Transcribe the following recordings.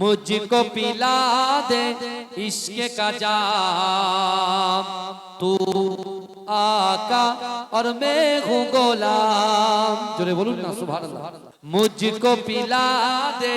मुझको पिला दे इश्क का जाम तू आका और मैं हूँ गोलाम जोरे बोलूं ना सुभान अल्लाह मुझको पिला दे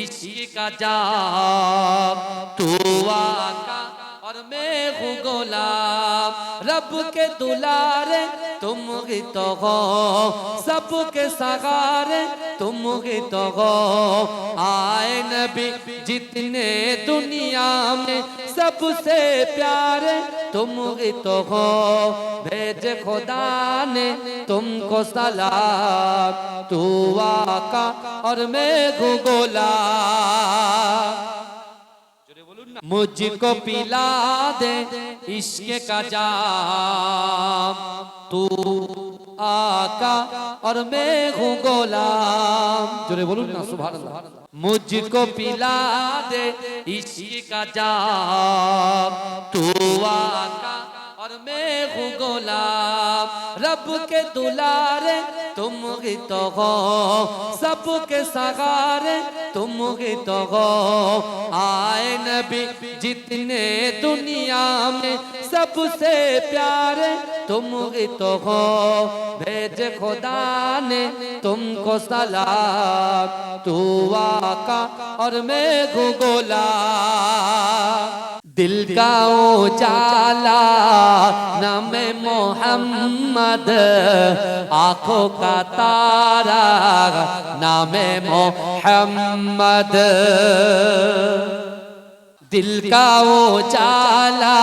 इश्क का जाम तू आका اور میں ہوں غلام رب کے دلارے تم ہی تو ہو سب کے سغارے تم ہی تو ہو آئے نبی جتنے دنیا میں سب سے پیارے تم ہی تو ہو بھیج خدا نے تم کو سلام تو آقا اور میں ہوں غلام مجھ کو پلا دے عشق کا جام۔ تو آقا اور میں ہوں غلام۔ جرے بولو نا سبحان اللہ۔ مجھ کو پلا دے عشق کا جام۔ تو آقا اور میں ہوں غلام رب کے دلارے تم ہی تو ہو سب کے سغارے تم ہی تو ہو آئے نبی جتنے دنیا میں سب سے پیارے تم ہی تو ہو بھیج خدا نے تم کو سلام تو آقا اور میں دل کا اجالا نام محمد آنکھوں کا تارا نام محمد دل کا وہ چالا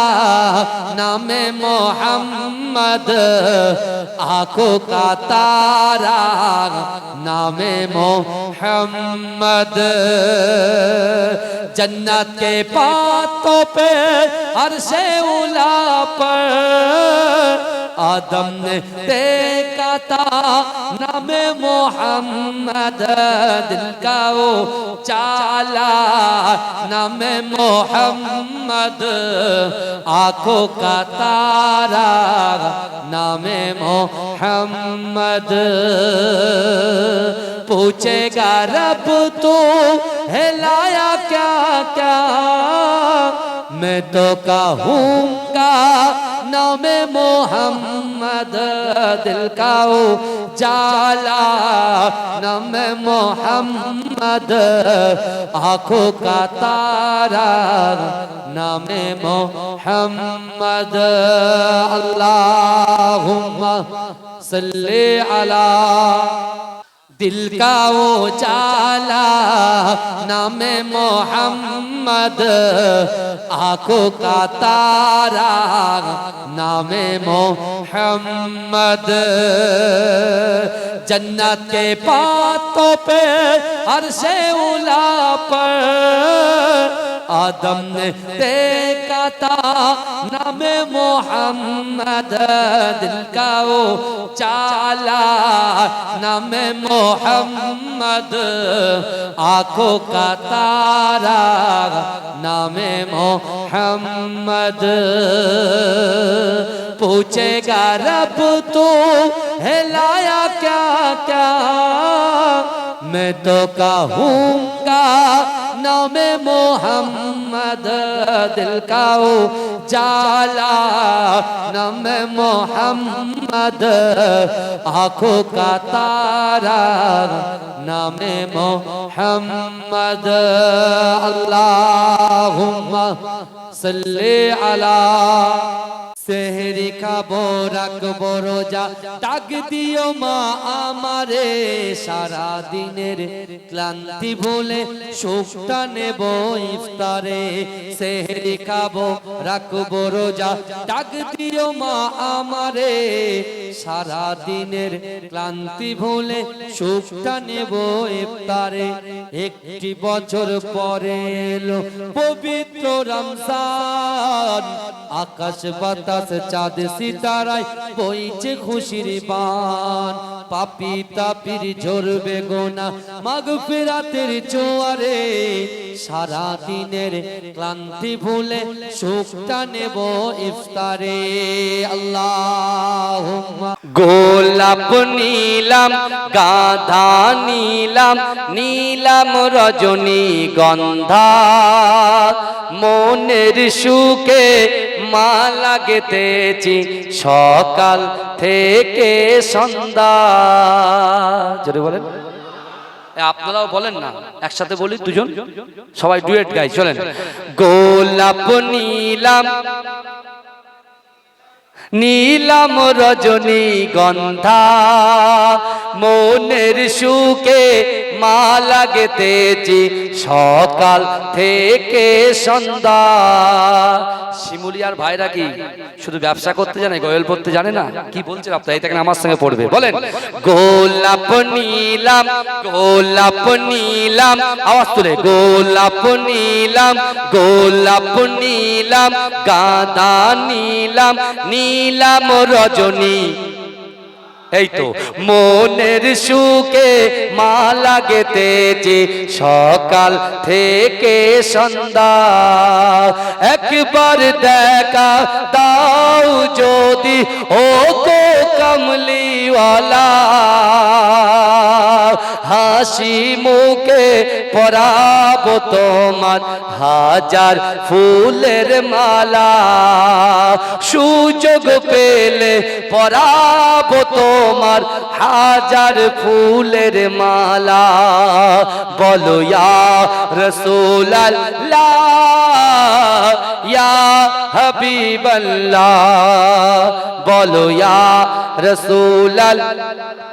نام محمد، آنکھوں کا تارا، نام محمد۔ جنت کے پاتوں پہ عرش اولا پر آدم نے دیکھا تھا، نام محمد، دل کا وہ چالا، نام محمد، آنکھوں کا تارا، نام محمد۔ پوچھے گا، رب تو ہلایا کیا کیا؟ ہم تو کہوں گا نام محمد دل کا جالا نام محمد آنکھوں کا تارا نام محمد اللہم صلی علی دل کا اجالا نام محمد آنکھوں کا تارا نام محمد جنت کے پاتوں پہ عرش اولا پر آدم نے دیکھا نام محمد، دل کا وہ چالا، نام محمد، آنکھوں کا تارا، نام محمد۔ پوچھے گا، رب تو ہلایا کیا کیا ہم تو کہوں گا نام محمد دل کا جالا نام محمد آنکھوں کا تارا نام محمد اللہم صلی علی সেহরি খাব, রাখব রোজা। ডাক দিও মা আমারে সারা দিনের ক্লান্তি ভুলে সুখটা নেব ইফতারে। সেহরি খাব, রাখব রোজা। ডাক দিও মা আমারে সারা দিনের ক্লান্তি ভুলে সুখটা নেব ইফতারে। একটি বছর পরে এলো পবিত্র রমজান, আকাশ বাতাস চাঁদ সিতারায় বইছে খুশির বান। পাপি তাপির ঝরবে গোনা মাগ ফেরাতের জোয়ারে। সারা দিনের ক্লান্তি ভুলে সুখটা নেব ইফতারে। আল্লাহ গোলাপ নীলাম, গাধা নীলাম নীলাম রজনী গন্ধা। মনের সুখে মালা গেতেছি সকাল থেকে সন্ধ্যা। বলেন। আপনারাও বলেন না একসাথে বলি দুজন? সবাই ডুয়েট গাই চলেন। গোলাপ নীলাম নীলাম রজনী গন্ধা, মনের সুখে মালা গেতেছি সকাল থেকে সন্ধ্যা। শিমুলিয়ার ভাইরা কি শুধু ব্যবসা করতে জানে, গয়েল পড়তে জানে না? কি বলছেন আপনার? এটা কেন আমার সঙ্গে পড়বে। বলেন, গোলাপ নীলাম গোলাপ নীলাম, আওয়াজ তুলে, গোলাপ নীলাম গোলাপ নীলাম, গাঁদা নীলাম নীলাম রজনী। এই তো মনের সুখে মা মালা যে সকাল থেকে সন্ধ্যা। একবার দেখা দাও যদি ও গো কমলিওয়ালা। হাসি মুখে পরাব তোমার হাজার ফুলের মালা। সুযোগ পেলে পরাব তোমার হাজার ফুলের মালা। বলো, ইয়া রসুলাল্লাহ, ইয়া হাবিবাল্লাহ। বলো, ইয়া রসুলাল্লাহ।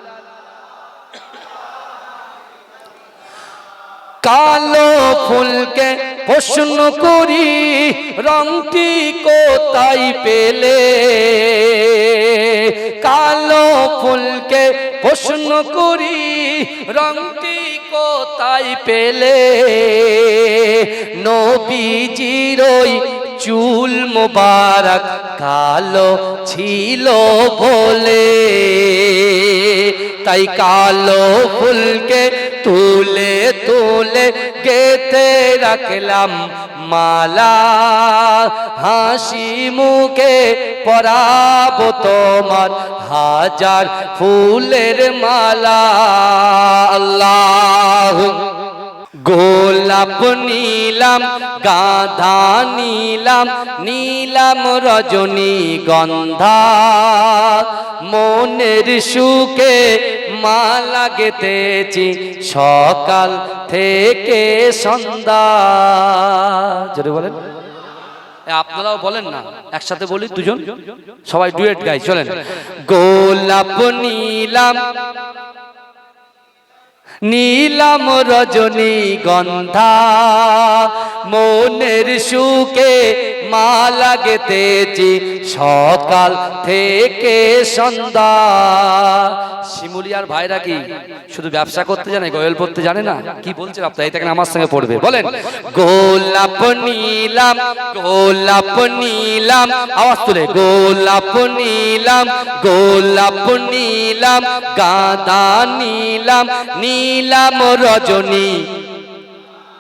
কালো ফুলকে প্রশ্ন করি, রংটি কোথায় পেলে? কালো ফুলকে প্রশ্ন করি, রংটি কোথায় পেলে? নবীজিরই চুল মোবারক কালো ছিল বলে। তাই কালো ফুলকে তুলে তুলে গেতে রাখলাম মালা। হাসি মুখে পরাব তোমার হাজার ফুলের মালা। আল্লাহ গোলাপ নীলাম, গাধা নীলাম নীলাম রজনী গন্ধা মনের সুখে মালা গেতেছি সকাল থেকে সন্ধ্যা। যদি বলেন। আপনারাও বলেন না, একসাথে বলি দুজন। সবাই ডুয়েট গাই, চলেন। গোলাপ নীলাম নীলাম রজনী গন্ধা, মনের সুখে মালা গেতেছি সকাল থেকে সন্ধ্যা। শিমুলিয়ার ভাইরা কি শুধু ব্যবসা করতে জানে, গয়েল পড়তে জানে না? কি বলছেন আপনার এটা আমার সঙ্গে পড়বে। বলেন, গোলাপ নীলাম গোলাপ নীলাম, আওয়াজ তুলে, গোলাপ নীলাম গোলাপ নীলাম, গাঁদা নীলাম নীলাম রজনী।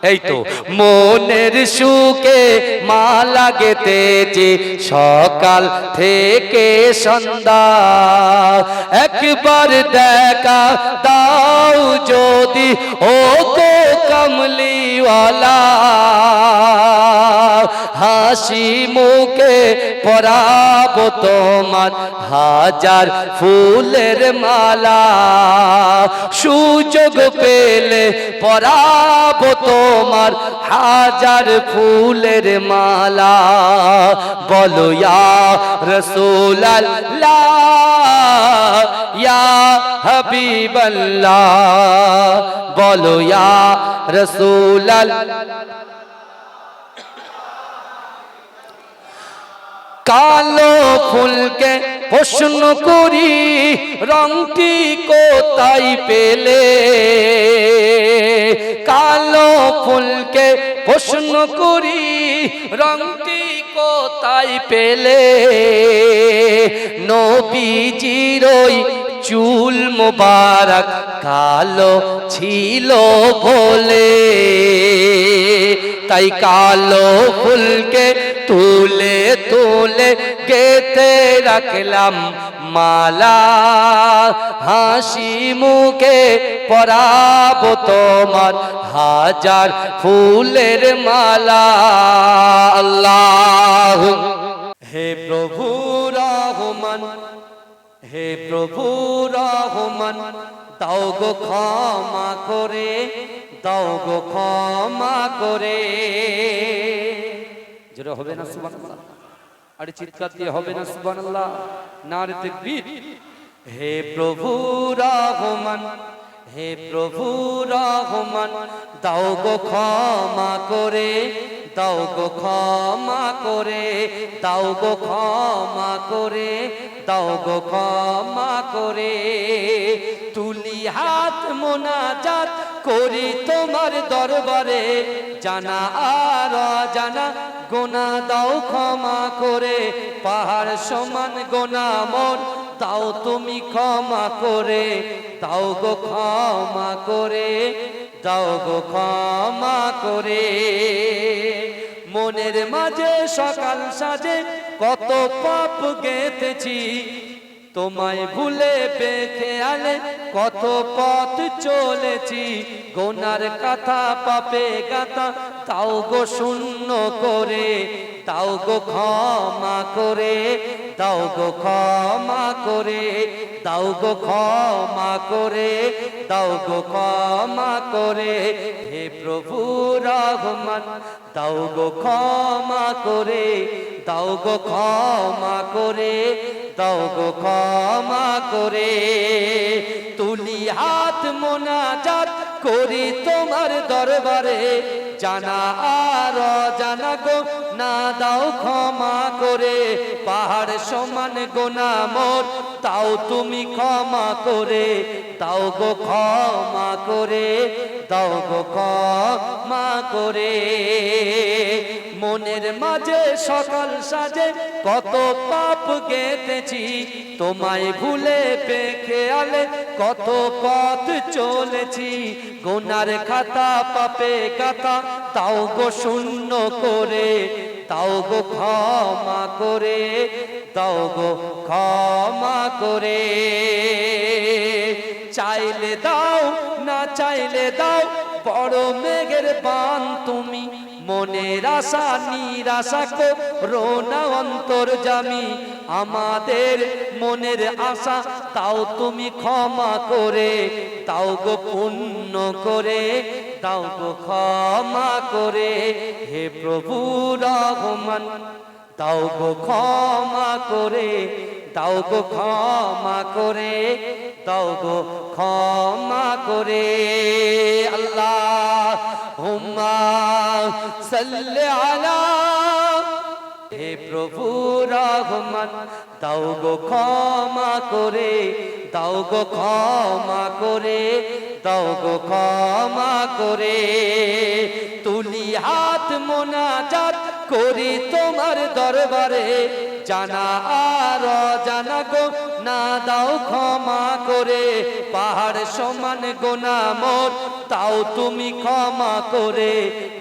এই তো, মনের সুখে মালা গেতেছে সকাল থেকে সন্ধ্যা। একবার দেখা দাও যদি, ও গো কমলিওয়ালা। হাসি মুখে পরাব তোমার হাজার ফুলের মালা। সুযোগ পেলে পরাব তোমার হাজার ফুলের মালা। বলো, ইয়া রসুলাল্লাহ, ইয়া হাবিবাল্লাহ। বলো, ইয়া রসুলাল্লাহ। কালো ফুলকে প্রশ্ন করি, রংটি কোথায় পেলে? কালো ফুলকে প্রশ্ন করি, রংটি কোথায় পেলে? নবীজিরই চুল মোবারক কালো ছিল বলে। তাই কালো ফুলকে তুলে তুলে গেতে রাখলাম মালা। হাসি মুখে পরাব তোমার হাজার ফুলের মালা। আল্লাহ। হে প্রভু রহমান, হে প্রভু রহমান, দাও গো ক্ষমা করে, দাও গো ক্ষমা করে। যেটা হবে না সুবহানাল্লাহ। আরে চিৎকার দিয়ে হবে না সুবহানাল্লাহ। নারে তাকবীর। হে প্রভু রহমান, হে প্রভু রহমান, দাও গো ক্ষমা করে দাও গো ক্ষমা করে তাও গো ক্ষমা করে তাও গো ক্ষমা করে। তুলি হাত মোনাজাত করি তোমার দরবারে, জানা আর জানা গোনা দাও ক্ষমা করে। পাহাড় সমান গোনা মোর তাও তুমি ক্ষমা করে তাও গো ক্ষমা করে, দাও গো ক্ষমা করে। মনের মাঝে সকাল সাজে কত পাপ গেতেছি তোমায় ভুলে বেখে আলে কত পথ চলেছি। গোনার কথা পাপে গাতা তাও গো শূন্য করে, তাও গো ক্ষমা করে দাও গো ক্ষমা করে দাও গো ক্ষমা করে দাও গো ক্ষমা করে। হে প্রভু রহমান দাও গো ক্ষমা করে, দাও গো ক্ষমা করে, দাও গো ক্ষমা করে। তুলি হাত মোনাজাত করি তোমার দরবারে। জানা আর জানা গো, না দাও ক্ষমা করে। পাহাড় সমান গোনা মোর, তাও তুমি ক্ষমা করে। তাও গো ক্ষমা করে তাও গো ক্ষমা করে। মনের মাঝে সকাল সাজে কত পাপ গেতেছি তোমায় ভুলে পেখে আলে কত পথ চলেছি, গোনার খাতা, পাপে কাতা তাও গো শূন্য করে, তাও গো ক্ষমা করে, তাও গো ক্ষমা করে। চাইলে দাও, না চাইলে দাও, বড় মেঘের বান তুমি মনের আশা, নিরাশা রোনা অন্তর জামি। আমাদের মনের আশা, তাও তুমি ক্ষমা করে, তাও গো পুণ্য করে, তাও গো ক্ষমা করে। হে প্রভু রহমান তাও গো ক্ষমা করে তাও গো ক্ষমা করে তাও গো ক্ষমা করে। আল্লাহ হুম্মা সাল্লি আলা হে প্রভু রহমান, দাও গো ক্ষমা করে, দাও গো ক্ষমা করে, দাও গো ক্ষমা করে। তুলি হাত মোনাজাত করি তোমার দরবারে। জানা আর জানা গো, না দাও ক্ষমা করে। পাহাড় সমান গোনা মোর, তাও তুমি ক্ষমা করে।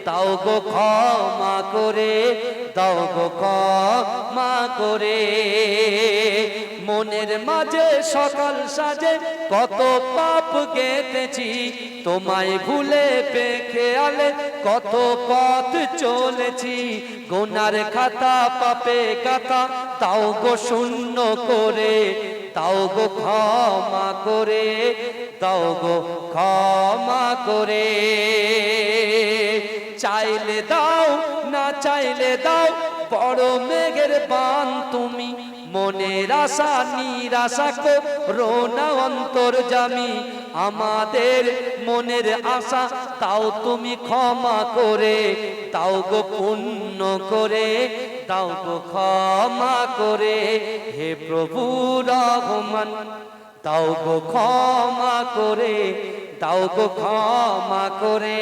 তাও গো ক্ষমা করে, দাও গো ক্ষমা করে। মনের মাঝে সকাল সাজে কত পাপ গেতেছি তোমায় ভুলে পেখে আলে কত পথ চলেছি, গোনার খাতা, পাপে কাতা তাও গো শূন্য করে, তাও গো ক্ষমা করে, তাও গো ক্ষমা করে। চাইলে দাও, না চাইলে দাও, বড় মেঘের বান তুমি মনের আশা, নিরাশা রোনা অন্তর জামি। আমাদের মনের আশা, তাও তুমি ক্ষমা করে, তাও গো পুণ্য করে, তাও গো ক্ষমা করে। হে প্রভু রহমান, তাও গো ক্ষমা করে, তাও গো ক্ষমা করে,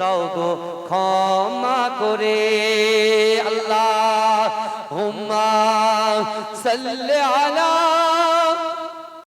তাও গো ক্ষমা করে। আল্লাহ হুম্মা সাল্লি আলা